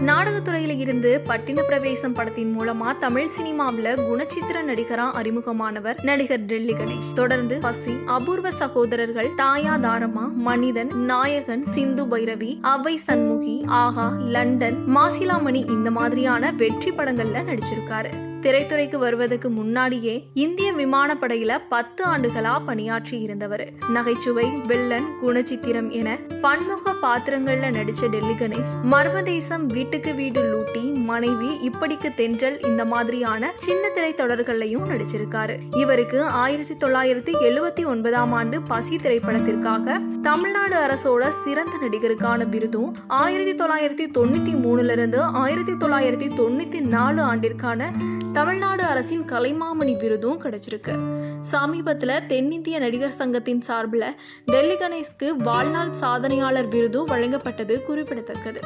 நாடகத்துறையில் இருந்து பட்டின பிரவேசம் படத்தின் மூலமா தமிழ் சினிமாவில் குணச்சித்திர நடிகரா அறிமுகமானவர் நடிகர் டெல்லி கணேஷ். தொடர்ந்து பசி அபூர்வ சகோதரர்கள் தாயா தாரமா மனிதன் நாயகன் சிந்து பைரவி அவை சண்முகி ஆஹா லண்டன் மாசிலாமணி இந்த மாதிரியான வெற்றி படங்கள்ல நடிச்சிருக்காரு. திரைத்துறைக்கு வருவதற்கு முன்னாடியே இந்திய விமானப்படையில பத்து ஆண்டுகளா பணியாற்றி இருந்தவர். நகைச்சுவை வில்லன் குணச்சித்திரம் என பன்முக பாத்திரங்கள்ல நடிச்ச டெல்லி கணேஷ் மர்மதேசம் வீட்டுக்கு வீடு லூட்டி மனைவி இப்படிக்கு தென்றல் இந்த மாதிரியான சின்ன திரை நடிச்சிருக்காரு. இவருக்கு ஆயிரத்தி தொள்ளாயிரத்தி எழுவத்தி ஒன்பதாம் ஆண்டு பசி திரைப்படத்திற்காக தமிழ்நாடு அரசோட சிறந்த நடிகருக்கான விருதும் ஆயிரத்தி தொள்ளாயிரத்தி தொண்ணூத்தி மூணுல இருந்து ஆயிரத்தி தொள்ளாயிரத்தி தொண்ணூத்தி நாலு ஆண்டிற்கான தமிழ்நாடு அரசின் கலைமாமணி விருதும் கிடைச்சிருக்கு. சமீபத்தில் தென்னிந்திய நடிகர் சங்கத்தின் சார்பில் டெல்லி கணேஷ்க்கு வாழ்நாள் சாதனையாளர் விருதும் வழங்கப்பட்டது குறிப்பிடத்தக்கது.